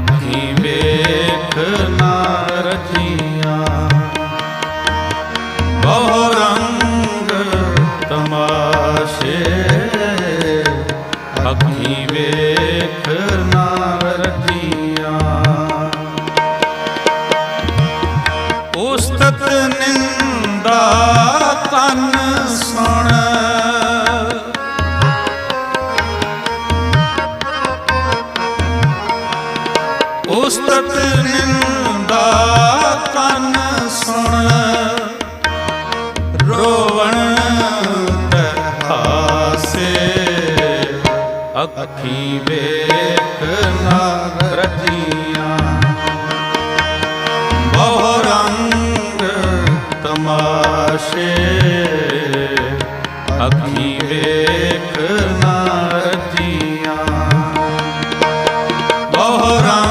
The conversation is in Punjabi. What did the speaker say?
ਅੱਖੀ ਵੇਖ ਨਾ ਰਚੀਆਂ? ਬਹੁ ਰੰਗ ਤਮਾਸ਼ੇ। ਅੱਖੀ ਵੇਖ ਨਾ ਰਚੀਆਂ? ਉਸਤਤ ਨਿੰਦਾ ਤਨ ਸੁਣ ਉਸਤਤ ਨਿੰਦਾ ਸੁਣ। ਰੋਵਣ ਤਹਾਸੇ ਅੱਖੀ ਵੇਖ ਨਾ ਰਜੀਆਂ ਬਹੁ ਰੰਗ